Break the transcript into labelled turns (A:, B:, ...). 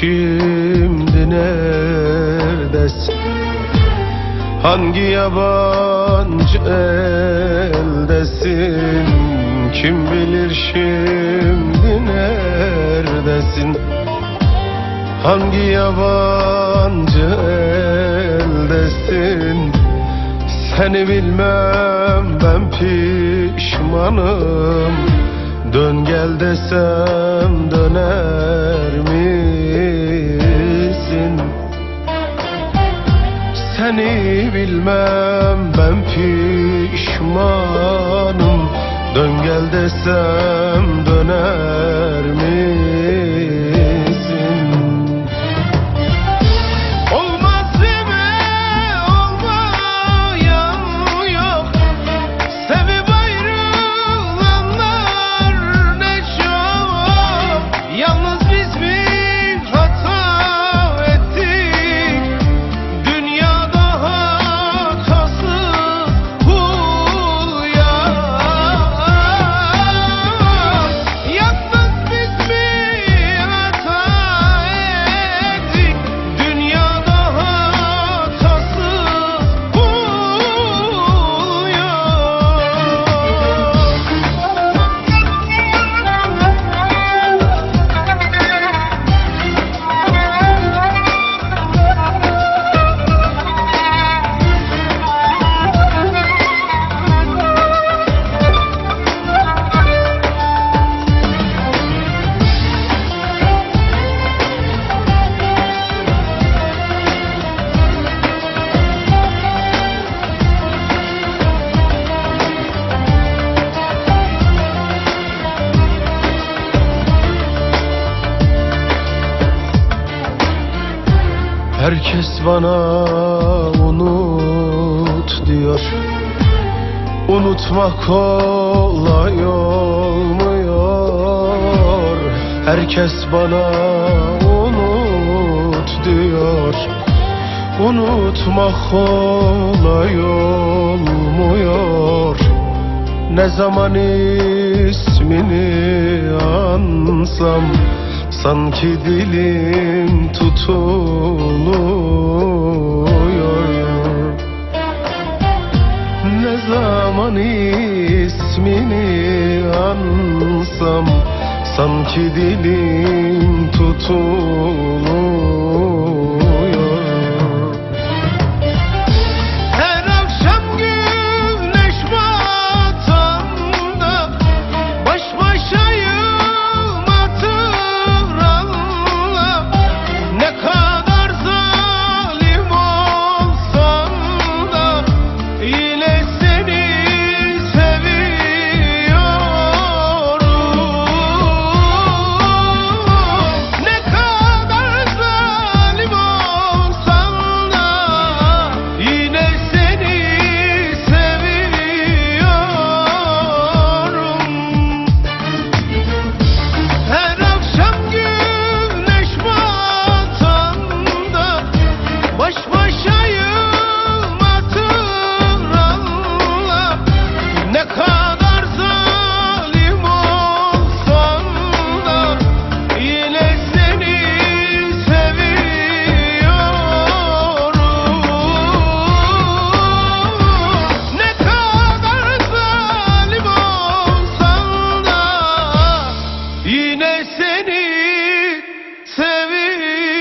A: şimdi neredesin? Hangi yabancı eldesin? Kim bilir şimdi neredesin? Hangi yabancı eldesin? Seni bilmem ben pişmanım. Dön gel desem döner misin? Bilmem ben pişmanım Dön gel desem döner misin? Herkes bana unut diyor. Unutmak kolay olmuyor. Herkes bana unut diyor. Unutmak kolay olmuyor. Ne zaman ismini ansam Sanki dilim tutuluyor. Ne zaman ismini ansam Sanki dilim seni seviyorum